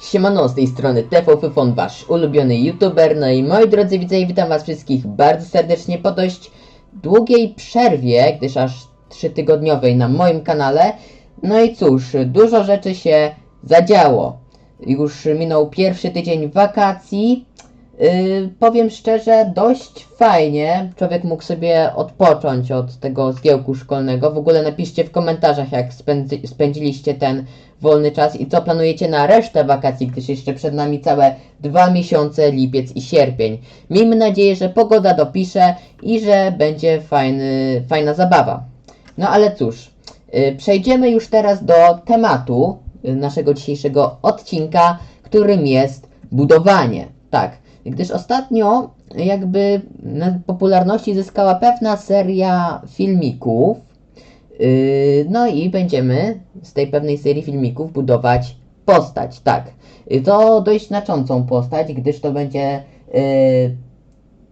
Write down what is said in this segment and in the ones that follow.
Siemano, z tej strony TVFFon, wasz ulubiony youtuber. No i moi drodzy widzowie, witam was wszystkich bardzo serdecznie po dość długiej przerwie, gdyż aż trzytygodniowej na moim kanale. No i cóż, dużo rzeczy się zadziało. Już minął pierwszy tydzień wakacji. Yy, powiem szczerze, dość fajnie. Człowiek mógł sobie odpocząć od tego zgiełku szkolnego. W ogóle napiszcie w komentarzach, jak spędzi, spędziliście ten wolny czas i co planujecie na resztę wakacji, gdyż jeszcze przed nami całe dwa miesiące, lipiec i sierpień. Miejmy nadzieję, że pogoda dopisze i że będzie fajny, fajna zabawa. No ale cóż, yy, przejdziemy już teraz do tematu yy, naszego dzisiejszego odcinka, którym jest budowanie. Tak, gdyż ostatnio jakby na popularności zyskała pewna seria filmików. Yy, no i będziemy z tej pewnej serii filmików budować postać, tak. Yy, To dość znaczącą postać, gdyż to będzie yy,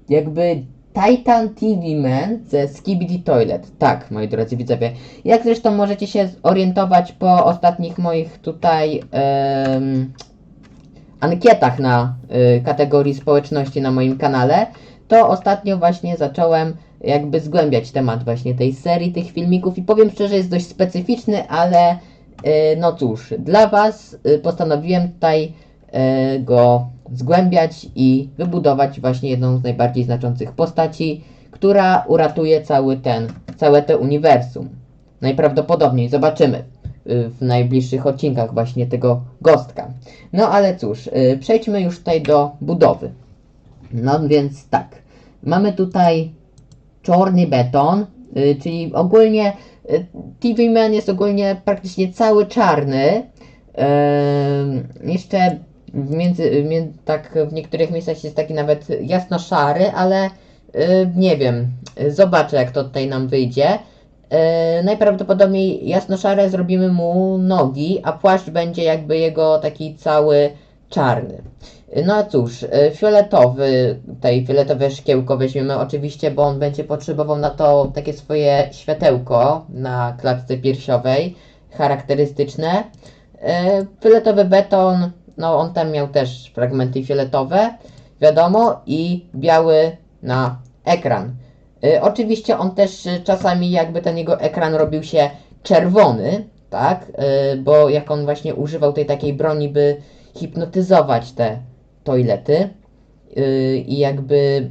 jakby Titan TV Man ze Skibidi Toilet. Tak, moi drodzy widzowie. Jak zresztą możecie się zorientować po ostatnich moich tutaj em, ankietach na y, kategorii społeczności na moim kanale, to ostatnio właśnie zacząłem jakby zgłębiać temat właśnie tej serii, tych filmików i powiem szczerze, jest dość specyficzny, ale y, no cóż, dla Was y, postanowiłem tutaj go zgłębiać i wybudować właśnie jedną z najbardziej znaczących postaci, która uratuje cały ten, całe to uniwersum. Najprawdopodobniej zobaczymy w najbliższych odcinkach właśnie tego gostka. No ale cóż, y, przejdźmy już tutaj do budowy. No więc tak, mamy tutaj czarny beton, y, czyli ogólnie y, TV Man jest ogólnie praktycznie cały czarny. Jeszcze w między, tak w niektórych miejscach jest taki nawet jasno szary, ale y, nie wiem, y, zobaczę jak to tutaj nam wyjdzie. E, najprawdopodobniej jasno-szare zrobimy mu nogi, a płaszcz będzie jakby jego taki cały czarny. No a cóż, e, fioletowy, tutaj fioletowe szkiełko weźmiemy oczywiście, bo on będzie potrzebował na to takie swoje światełko na klatce piersiowej, charakterystyczne. E, Fioletowy beton, no on tam miał też fragmenty fioletowe, wiadomo, i biały na ekran. Y, oczywiście on też y, czasami jakby ten jego ekran robił się czerwony, tak? Y, bo jak on właśnie używał tej takiej broni, by hipnotyzować te toilety i jakby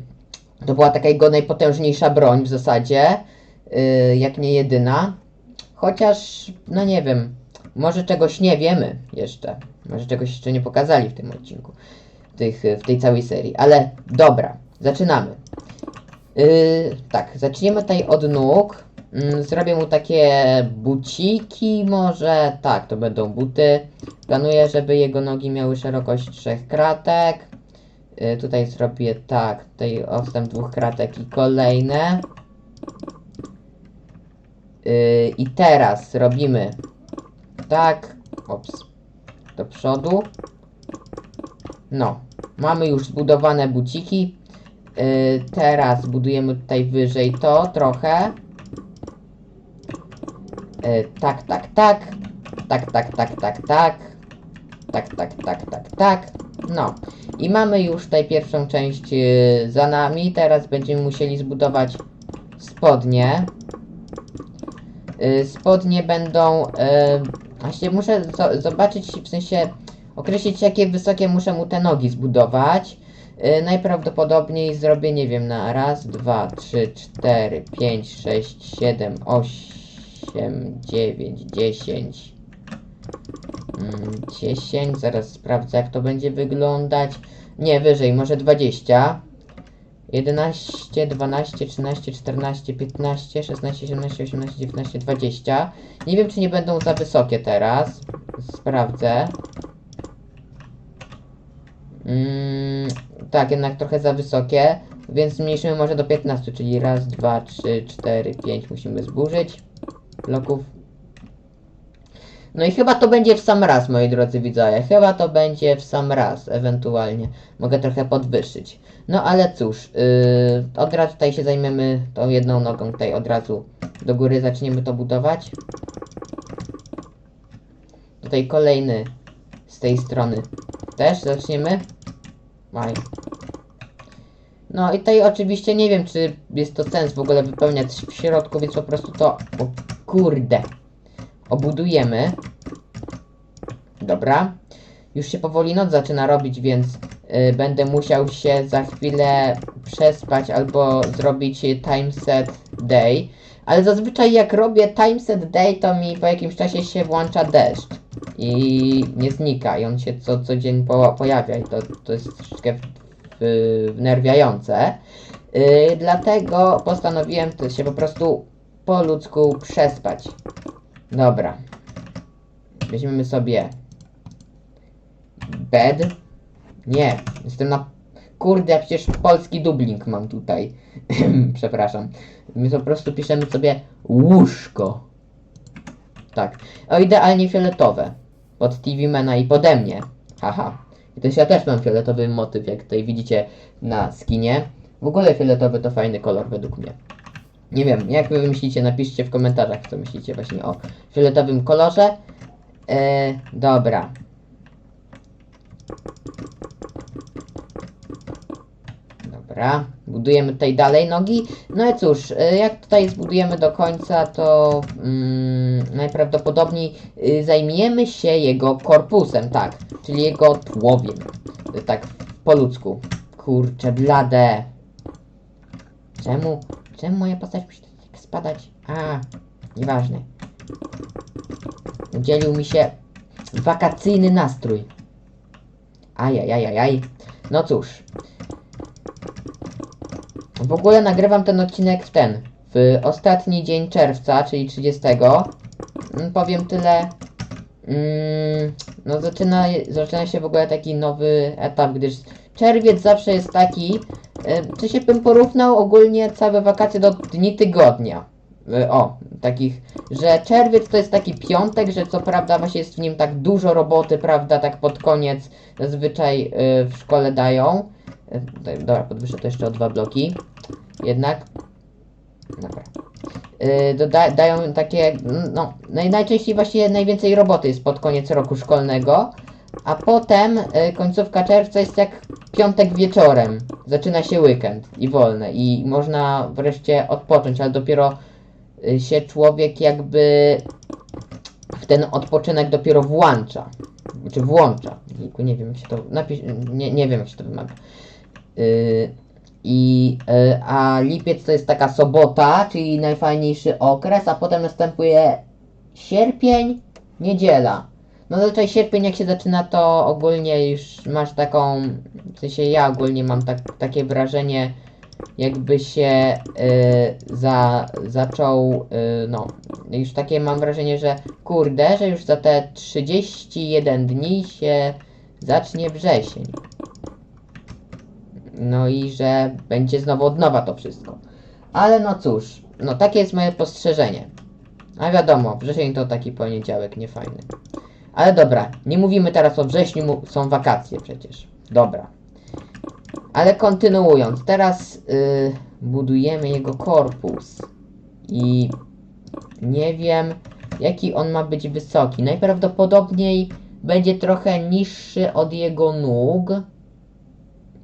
to była taka jego najpotężniejsza broń w zasadzie, jak nie jedyna. Chociaż, no nie wiem, może czegoś nie wiemy jeszcze. Może czegoś jeszcze nie pokazali w tym odcinku, w, tych, w tej całej serii. Ale dobra, zaczynamy. Yy, tak, zaczniemy tutaj od nóg. Mm, zrobię mu takie buciki, może. Tak, to będą buty. Planuję, żeby jego nogi miały szerokość trzech kratek. Yy, tutaj zrobię tak, tutaj odstęp dwóch kratek i kolejne. Yy, I teraz robimy tak. Ops. Do przodu. No. Mamy już zbudowane buciki. Yy, teraz budujemy tutaj wyżej to trochę. Yy, tak, tak, tak. Tak, tak, tak, tak, tak. Tak, tak, tak, tak, tak. No. I mamy już tutaj pierwszą część yy, za nami. Teraz będziemy musieli zbudować spodnie. Spodnie będą. Yy, właśnie muszę zo- zobaczyć, w sensie określić, jakie wysokie muszę mu te nogi zbudować. Yy, najprawdopodobniej zrobię, nie wiem, na raz, dwa, trzy, cztery, pięć, sześć, siedem, osiem, dziewięć, dziesięć. Mm, 10, zaraz sprawdzę jak to będzie wyglądać. Nie, wyżej, może 20. 11, 12, 13, 14, 15, 16, 17, 18, 19, 20. Nie wiem, czy nie będą za wysokie teraz. Sprawdzę. Mm, tak, jednak trochę za wysokie, więc zmniejszymy może do 15, czyli raz, dwa, trzy, cztery, pięć musimy zburzyć bloków. No i chyba to będzie w sam raz, moi drodzy widzowie. Chyba to będzie w sam raz, ewentualnie. Mogę trochę podwyższyć. No ale cóż, yy, od razu tutaj się zajmiemy tą jedną nogą, tutaj od razu do góry zaczniemy to budować. Tutaj kolejny z tej strony też zaczniemy. Maj. No i tutaj oczywiście nie wiem, czy jest to sens w ogóle wypełniać w środku, więc po prostu to, o kurde, obudujemy. Dobra. Już się powoli noc zaczyna robić, więc y, będę musiał się za chwilę przespać albo zrobić time set day. Ale zazwyczaj jak robię time set day, to mi po jakimś czasie się włącza deszcz. I nie znika, i on się co, co dzień po, pojawia i to, to jest troszeczkę wnerwiające. Yy, dlatego postanowiłem to się po prostu po ludzku przespać. Dobra. Weźmiemy sobie bed. Nie, jestem na... Kurde, przecież polski dublink mam tutaj. Przepraszam. My po prostu piszemy sobie łóżko. Tak. O, idealnie fioletowe. Pod TV Mena i pode mnie. Haha. I też ja też mam fioletowy motyw, jak tutaj widzicie na skinie. W ogóle fioletowy to fajny kolor według mnie. Nie wiem, jak wy myślicie, napiszcie w komentarzach, co myślicie właśnie o fioletowym kolorze. Eee, dobra. Dobra, budujemy tutaj dalej nogi. No i cóż, y, jak tutaj zbudujemy do końca, to mm, najprawdopodobniej y, zajmiemy się jego korpusem, tak, czyli jego tłowiem. Y, Tak, po ludzku. Kurczę, blade. Czemu, czemu moja postać musi tak spadać? A, nieważne. Udzielił mi się wakacyjny nastrój. Ajajajajaj. No cóż. W ogóle nagrywam ten odcinek w ten. W ostatni dzień czerwca, czyli 30. Mm, Powiem tyle. Mm, no zaczyna, zaczyna się w ogóle taki nowy etap, gdyż czerwiec zawsze jest taki, e, czy się bym porównał ogólnie całe wakacje do dni tygodnia. E, O, takich, że czerwiec to jest taki piątek, że co prawda właśnie jest w nim tak dużo roboty, prawda, tak pod koniec zazwyczaj e, w szkole dają. Dobra, podwyższę to jeszcze o dwa bloki. Jednak. Dobra. Yy, dają takie, no, naj- najczęściej właśnie najwięcej roboty jest pod koniec roku szkolnego, a potem y, końcówka czerwca jest jak piątek wieczorem. Zaczyna się weekend i wolne i można wreszcie odpocząć, ale dopiero y, się człowiek jakby w ten odpoczynek dopiero włącza. Czy włącza. Nie wiem jak się to napisz, nie, nie wiem jak się to wymawia. Yy, i, y, a lipiec to jest taka sobota, czyli najfajniejszy okres, a potem następuje sierpień, niedziela. No zazwyczaj sierpień jak się zaczyna, to ogólnie już masz taką, w sensie ja ogólnie mam tak, takie wrażenie, jakby się y, za, zaczął, y, no, już takie mam wrażenie, że kurde, że już za te 31 dni się zacznie wrzesień. No i że będzie znowu od nowa to wszystko. Ale no cóż, no takie jest moje postrzeżenie. A wiadomo, wrzesień to taki poniedziałek niefajny. Ale dobra, nie mówimy teraz o wrześniu, są wakacje przecież. Dobra. Ale kontynuując, teraz y, budujemy jego korpus. I nie wiem, jaki on ma być wysoki. Najprawdopodobniej będzie trochę niższy od jego nóg.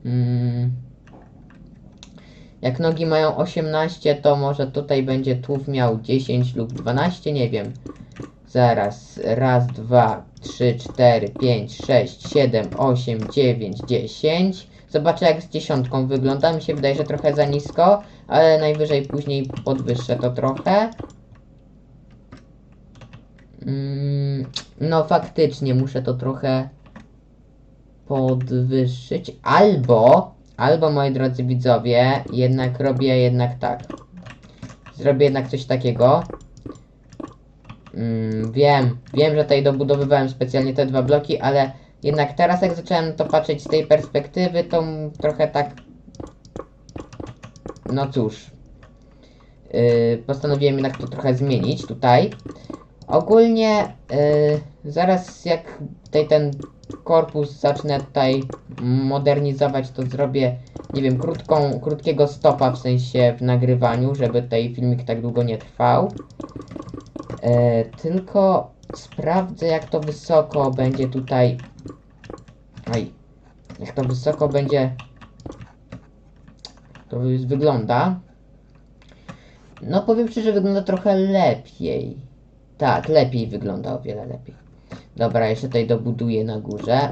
Mm. Jak nogi mają 18, to może tutaj będzie tułów miał 10 lub 12, nie wiem. Zaraz, raz, dwa, trzy, cztery, pięć, sześć, siedem, osiem, dziewięć, dziesięć. Zobaczę jak z dziesiątką wygląda. Mi się wydaje, że trochę za nisko, ale najwyżej później podwyższę to trochę. Mm, no faktycznie muszę to trochę podwyższyć, albo, albo moi drodzy widzowie, jednak robię jednak tak. Zrobię jednak coś takiego. Mm, wiem, wiem, że tutaj dobudowywałem specjalnie te dwa bloki, ale jednak teraz jak zacząłem to patrzeć z tej perspektywy, to trochę tak... No cóż. Yy, postanowiłem jednak to trochę zmienić tutaj. Ogólnie yy, zaraz jak tutaj ten korpus zacznę tutaj modernizować, to zrobię, nie wiem, krótką, krótkiego stopa w sensie w nagrywaniu, żeby tutaj filmik tak długo nie trwał. E, tylko sprawdzę jak to wysoko będzie tutaj. Aj. Jak to wysoko będzie. To wygląda. No powiem szczerze, wygląda trochę lepiej. Tak, lepiej wygląda, o wiele lepiej. Dobra, jeszcze tutaj dobuduję na górze.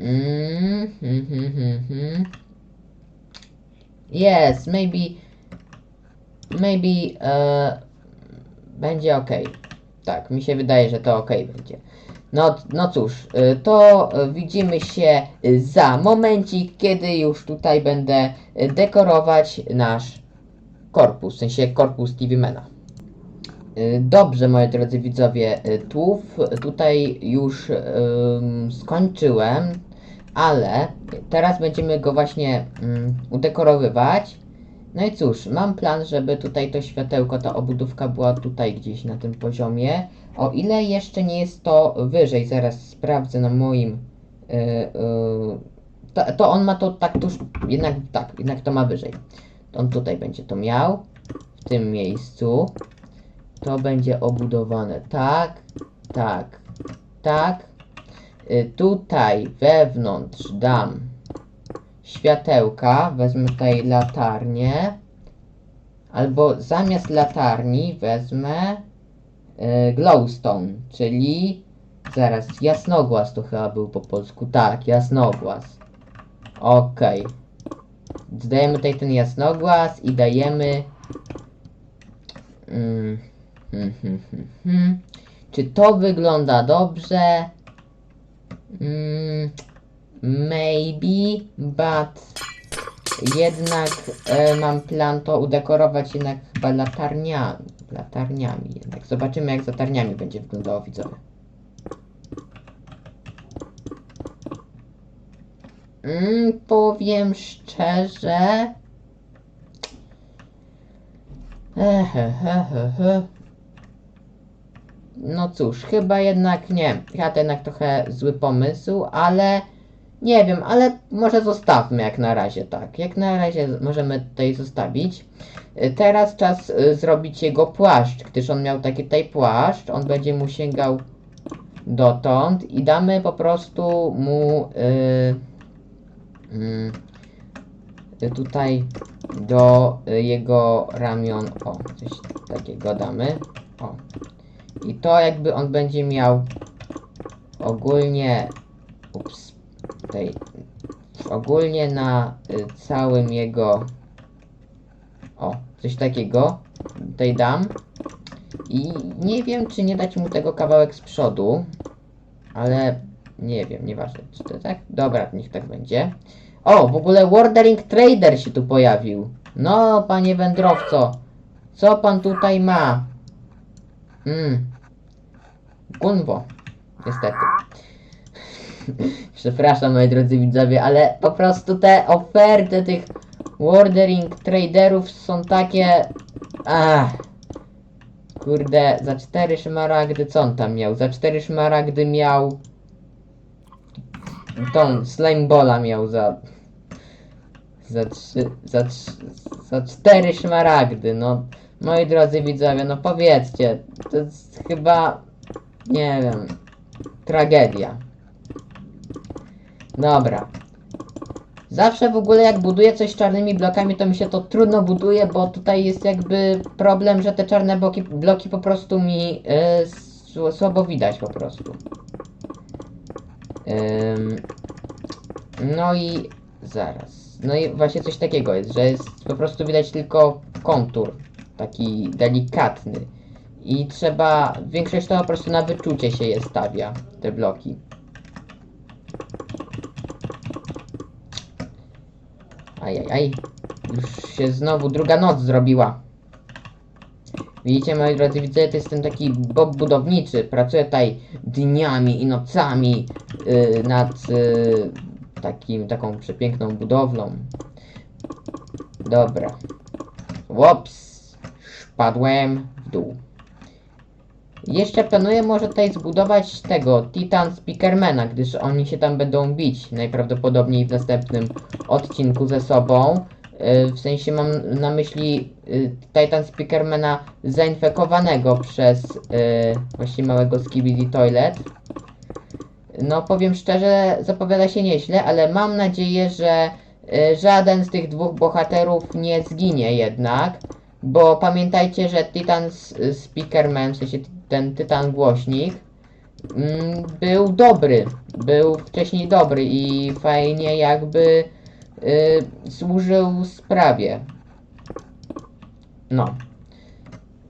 Mm, hmm, hmm. Yes, maybe, maybe e, będzie ok. Tak, mi się wydaje, że to ok będzie. No, no cóż, y, to y, widzimy się y, za momencik, kiedy już tutaj będę dekorować nasz korpus, w sensie korpus TV-mana. Dobrze, moi drodzy widzowie, tłów tutaj już skończyłem, ale teraz będziemy go właśnie ym, udekorowywać. No i cóż, mam plan, żeby tutaj to światełko, ta obudówka była tutaj gdzieś na tym poziomie. O ile jeszcze nie jest to wyżej, zaraz sprawdzę na moim. Yy, yy, to, to on ma to tak tuż, jednak tak, jednak to ma wyżej. To on tutaj będzie to miał, w tym miejscu. To będzie obudowane tak, tak, tak. Y, tutaj wewnątrz dam światełka, wezmę tutaj latarnię. Albo zamiast latarni wezmę y, glowstone, czyli zaraz jasnogłaz to chyba był po polsku. Tak, jasnogłaz. Okej. Zdajemy tutaj ten jasnogłaz i dajemy. Mm, hmm, hmm, hmm, hmm. Czy to wygląda dobrze? Mm, maybe, but jednak e, mam plan to udekorować jednak chyba latarniami. Latarniami jednak. Zobaczymy jak z latarniami będzie wyglądało widzowie. Mm, powiem szczerze. Ehehehe. No cóż, chyba jednak nie. Ja to jednak trochę zły pomysł, ale nie wiem, ale może zostawmy jak na razie tak. Jak na razie możemy tutaj zostawić. Y, Teraz czas y, zrobić jego płaszcz, gdyż on miał taki tutaj płaszcz. On będzie mu sięgał dotąd i damy po prostu mu y, mm, y, tutaj do y, jego ramion, o, coś takiego damy. O. I to jakby on będzie miał ogólnie, ups, tutaj, ogólnie na y, całym jego, o, coś takiego, tutaj dam. I nie wiem, czy nie dać mu tego kawałek z przodu, ale nie wiem, nieważne, czy to tak? Dobra, niech tak będzie. O, w ogóle Wardering Trader się tu pojawił. No, panie wędrowco, co pan tutaj ma? Mm. Gunwo, niestety. Przepraszam, moi drodzy widzowie, ale po prostu te oferty tych Wardering Traderów są takie... Ach. Kurde, za cztery szmaragdy co on tam miał? Za cztery szmaragdy miał... Tą Slimebola miał za... Za trzy... Za trzy... Za cztery szmaragdy, no... Moi drodzy widzowie, no powiedzcie, to jest chyba... Nie wiem... Tragedia. Dobra. Zawsze w ogóle jak buduję coś czarnymi blokami, to mi się to trudno buduje, bo tutaj jest jakby problem, że te czarne bloki, bloki po prostu mi yy, słabo widać po prostu. Ym, no i zaraz. No i właśnie coś takiego jest, że jest po prostu widać tylko kontur. Taki delikatny. I trzeba, większość to po prostu na wyczucie się je stawia, te bloki. Ajajaj. Już się znowu druga noc zrobiła. Widzicie, moi drodzy widzowie, to jestem taki bob budowniczy. Pracuję tutaj dniami i nocami yy, nad yy, takim, taką przepiękną budowlą. Dobra. Łops. Spadłem w dół. Jeszcze planuję może tutaj zbudować tego Titan Speakermana, gdyż oni się tam będą bić najprawdopodobniej w następnym odcinku ze sobą. Yy, W sensie mam na myśli yy, Titan Speakermana zainfekowanego przez yy, właśnie małego Skibidi Toilet. No powiem szczerze, zapowiada się nieźle, ale mam nadzieję, że y, żaden z tych dwóch bohaterów nie zginie jednak, bo pamiętajcie, że Titan Speakerman, w sensie ten Tytan Głośnik, mm, był dobry, był wcześniej dobry i fajnie jakby y, służył sprawie. No.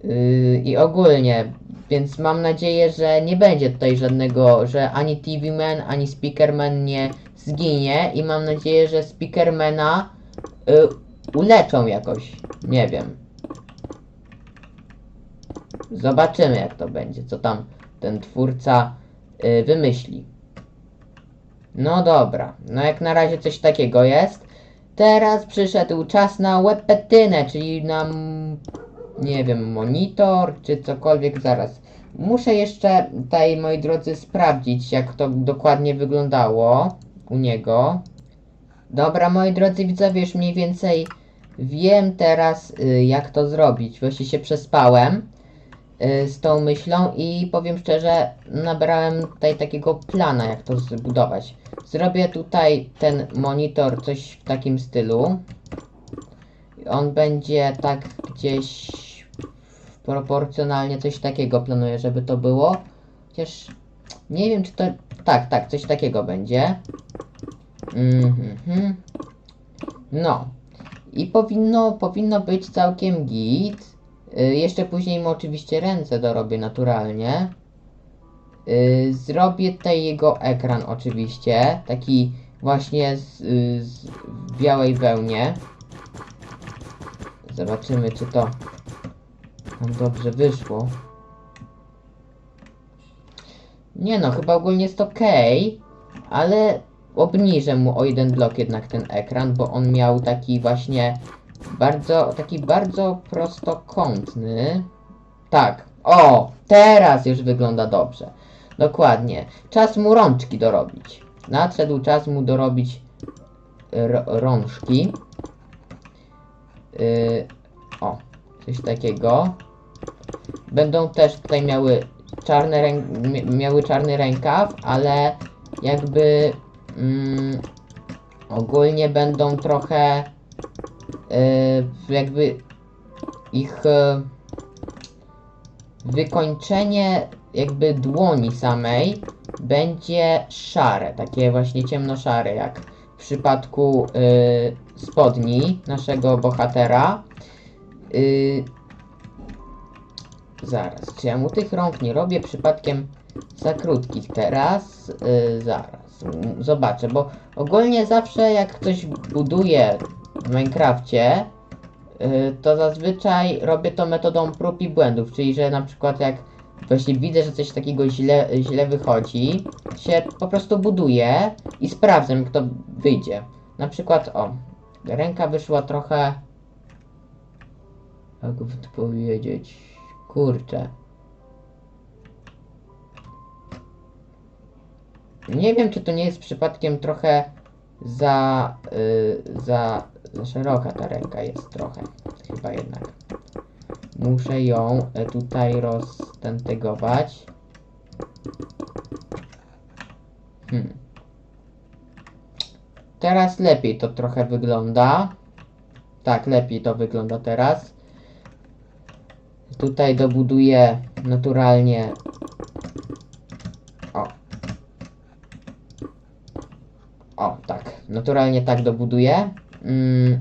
Yy, I ogólnie, więc mam nadzieję, że nie będzie tutaj żadnego, że ani TV Man, ani Speakerman nie zginie i mam nadzieję, że Speakermana y, uleczą jakoś. Nie wiem. Zobaczymy jak to będzie, co tam ten twórca y, wymyśli. No dobra, no jak na razie coś takiego jest. Teraz przyszedł czas na webpetynę, czyli na nie wiem, monitor czy cokolwiek zaraz. Muszę jeszcze tutaj, moi drodzy, sprawdzić, jak to dokładnie wyglądało u niego. Dobra, moi drodzy widzowie, już mniej więcej wiem teraz, y, jak to zrobić. Właśnie się przespałem z tą myślą i powiem szczerze, nabrałem tutaj takiego plana, jak to zbudować. Zrobię tutaj ten monitor, coś w takim stylu. On będzie tak gdzieś proporcjonalnie coś takiego planuję, żeby to było. Chociaż nie wiem, czy to. Tak, tak, coś takiego będzie. Mhm. No. I powinno, powinno być całkiem git. Y, jeszcze później mu oczywiście ręce dorobię naturalnie. Y, zrobię tutaj jego ekran oczywiście. Taki właśnie z, y, z białej wełnie. Zobaczymy, czy to nam dobrze wyszło. Nie no, chyba ogólnie jest ok, ale obniżę mu o jeden blok jednak ten ekran, bo on miał taki właśnie bardzo, taki bardzo prostokątny. Tak, o, teraz już wygląda dobrze. Dokładnie. Czas mu rączki dorobić. Nadszedł czas mu dorobić rączki. Yy, o, coś takiego. Będą też tutaj miały czarne rę- mi- miały czarny rękaw, ale jakby mm, ogólnie będą trochę jakby ich yy, wykończenie jakby dłoni samej będzie szare, takie właśnie ciemnoszare, jak w przypadku y, spodni naszego bohatera. Zaraz, czy ja mu tych rąk nie robię przypadkiem za krótkich teraz? Zaraz, zobaczę, bo ogólnie zawsze jak ktoś buduje w Minecrafcie, y, to zazwyczaj robię to metodą prób i błędów, czyli że na przykład jak właśnie widzę, że coś takiego źle, źle wychodzi, się po prostu buduję i sprawdzam, jak to wyjdzie. Na przykład, o, ręka wyszła trochę. Jakby to powiedzieć. Kurczę. Nie wiem, czy to nie jest przypadkiem trochę za, y, za, za szeroka ta ręka jest trochę. Chyba jednak. Muszę ją e, tutaj roztentegować. Hmm. Teraz lepiej to trochę wygląda. Tak, lepiej to wygląda teraz. Tutaj dobuduję naturalnie. O. O, tak. Naturalnie tak dobuduję. Mm,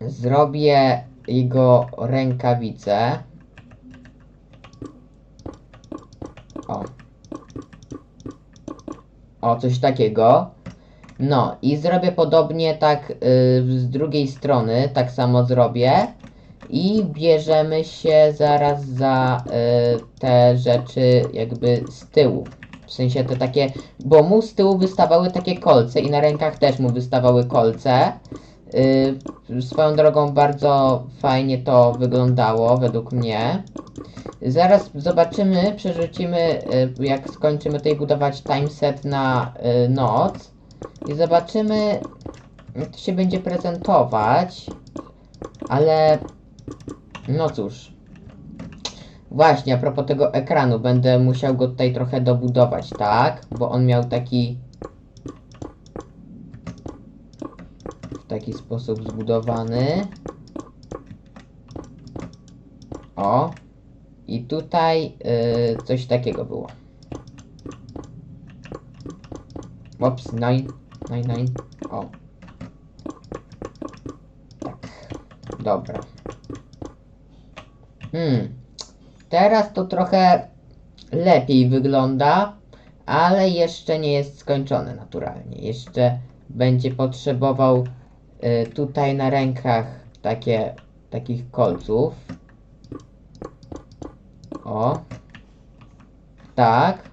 zrobię jego rękawice. O. O, coś takiego. No i zrobię podobnie tak y, z drugiej strony, tak samo zrobię. I bierzemy się zaraz za y, te rzeczy jakby z tyłu. Sensie te takie, bo mu z tyłu wystawały takie kolce i na rękach też mu wystawały kolce. Yy, swoją drogą bardzo fajnie to wyglądało według mnie. Zaraz zobaczymy, przerzucimy, yy, jak skończymy tutaj budować timeset na yy, noc. I zobaczymy, jak to się będzie prezentować. Ale, no cóż. Właśnie, a propos tego ekranu, będę musiał go tutaj trochę dobudować, tak? Bo on miał taki w taki sposób zbudowany. O. I tutaj y, coś takiego było. Ops, nine, nine, nine. O. Tak. Dobra. Hmm. Teraz to trochę lepiej wygląda, ale jeszcze nie jest skończone naturalnie. Jeszcze będzie potrzebował y, tutaj na rękach takie, takich kolców. O. Tak.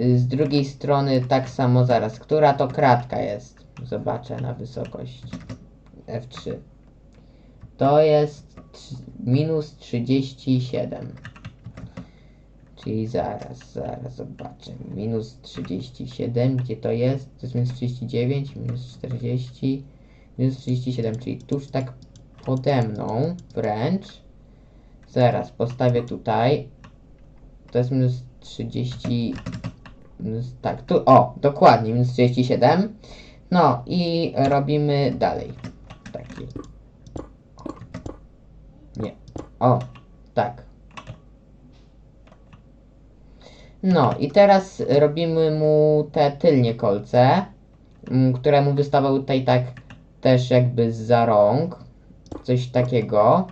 Y, Z drugiej strony tak samo zaraz. Która to kratka jest? Zobaczę na wysokość. F3. To jest minus 37. Czyli zaraz, zaraz zobaczę. Minus 37, gdzie to jest? To jest minus 39, minus 40, minus 37, czyli tuż tak pode mną wręcz. Zaraz, postawię tutaj. To jest minus 30. Minus, tak, tu, o, dokładnie, minus 37. No i robimy dalej. Taki. O, tak. No i teraz robimy mu te tylnie kolce, mm, które mu wystawały tutaj tak też jakby za rąk. Coś takiego.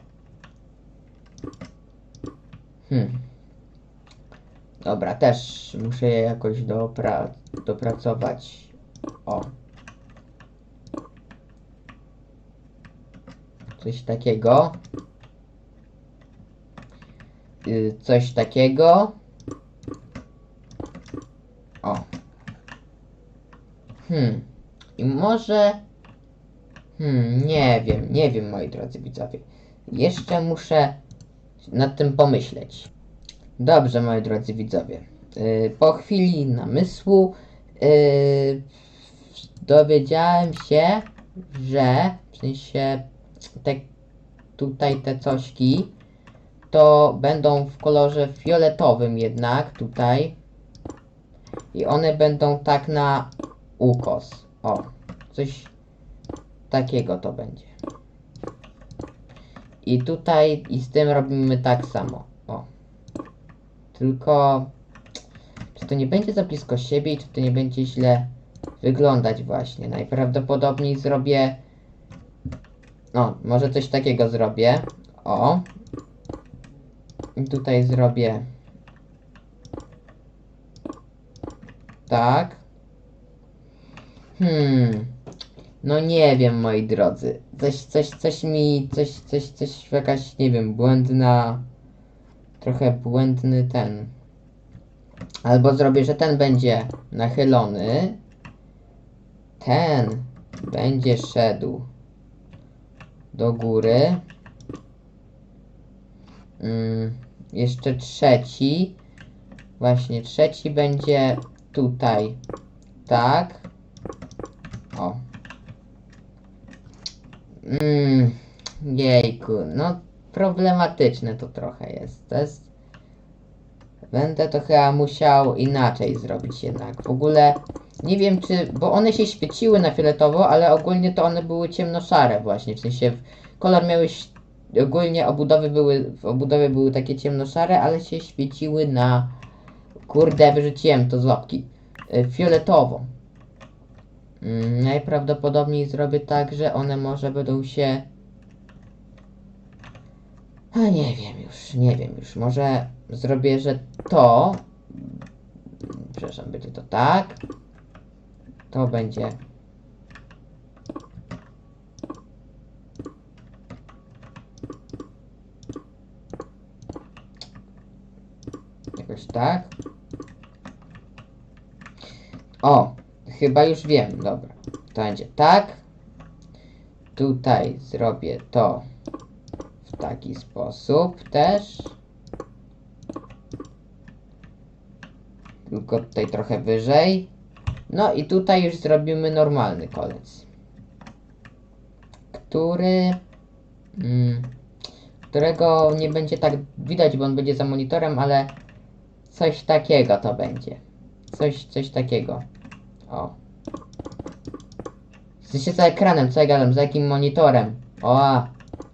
Hmm. Dobra, też muszę je jakoś dopra dopracować. O. Coś takiego. Y, coś takiego. O. Hmm. I może. Hmm, nie wiem, nie wiem, moi drodzy widzowie. Jeszcze muszę nad tym pomyśleć. Dobrze, moi drodzy widzowie. Yy, po chwili namysłu yy, dowiedziałem się, że w sensie te, tutaj te cośki to będą w kolorze fioletowym jednak tutaj i one będą tak na ukos. O, coś takiego to będzie. I tutaj i z tym robimy tak samo. O. Tylko czy to nie będzie za blisko siebie i czy to nie będzie źle wyglądać właśnie. Najprawdopodobniej zrobię no, może coś takiego zrobię. O. I tutaj zrobię tak. Hmm. No nie wiem, moi drodzy. Coś, coś, coś mi, coś, coś, coś, jakaś, nie wiem, błędna, trochę błędny ten. Albo zrobię, że ten będzie nachylony. Ten będzie szedł do góry. Mm, jeszcze trzeci. Właśnie, trzeci będzie tutaj. Tak. O. Mm, jejku, no problematyczne to trochę jest. To jest. Będę to chyba musiał inaczej zrobić jednak. W ogóle nie wiem czy. Bo one się świeciły na fioletowo, ale ogólnie to one były ciemnoszare właśnie. W sensie kolor miały. Ogólnie obudowy były. W obudowie były takie ciemnoszare, ale się świeciły na. Kurde, wyrzuciłem to z łapki. y, Fioletowo. Mm, Najprawdopodobniej zrobię tak, że one może będą się. A nie wiem już, nie wiem już. Może zrobię, że to. Przepraszam, będzie to tak. To będzie. Jakoś tak. O, chyba już wiem, dobra. To będzie tak. tutaj zrobię to w taki sposób też. Tylko tutaj trochę wyżej. No i tutaj już zrobimy normalny kolec. Który... Mm, którego nie będzie tak widać, bo on będzie za monitorem, ale coś takiego to będzie. Coś, coś takiego. O. Sensie za ekranem, co ja gadam, za jakim monitorem? O, a,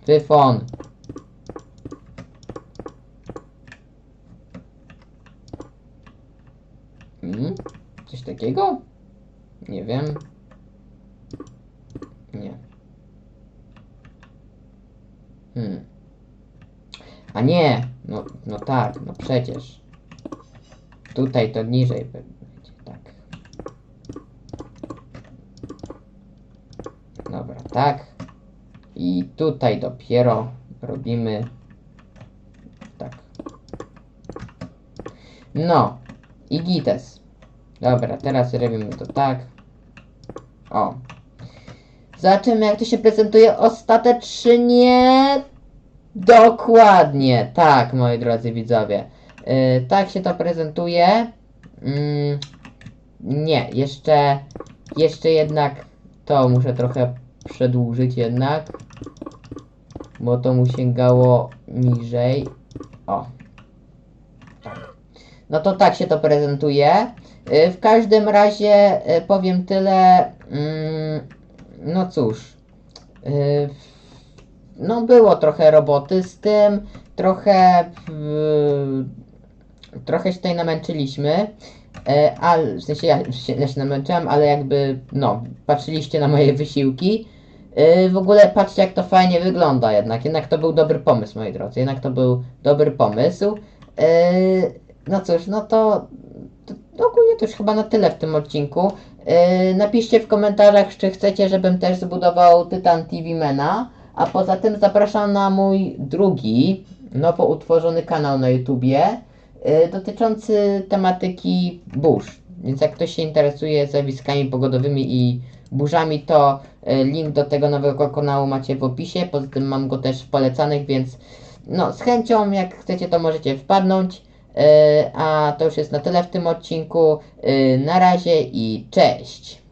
Wyfon. Hmm? Coś takiego? Nie wiem. Nie. Hmm. A nie! No, no tak, no przecież. Tutaj to niżej będzie, tak. Dobra, tak. I tutaj dopiero robimy tak. No. I gites. Dobra, teraz robimy to tak. O. Zobaczymy jak to się prezentuje ostatecznie. Dokładnie, tak, moi drodzy widzowie. Yy, tak się to prezentuje. Mm, nie, jeszcze, jeszcze jednak to muszę trochę przedłużyć jednak. Bo to mu sięgało niżej. O. Tak. No to tak się to prezentuje. Yy, w każdym razie yy, powiem tyle. Mm, no cóż. No było trochę roboty z tym, trochę trochę się tutaj namęczyliśmy, e, ale w sensie ja się, ja się ale jakby no, patrzyliście na moje wysiłki. E, w ogóle patrzcie jak to fajnie wygląda jednak, jednak to był dobry pomysł moi drodzy, jednak to był dobry pomysł. E, no cóż, no to, to ogólnie to już chyba na tyle w tym odcinku. E, napiszcie w komentarzach, czy chcecie, żebym też zbudował Tytan TV Mena. A poza tym zapraszam na mój drugi, nowo utworzony kanał na YouTubie dotyczący tematyki burz. Więc jak ktoś się interesuje zjawiskami pogodowymi i burzami, to y, link do tego nowego kanału macie w opisie. Poza tym mam go też w polecanych, więc no z chęcią jak chcecie to możecie wpadnąć. Y, a to już jest na tyle w tym odcinku. Na razie i cześć!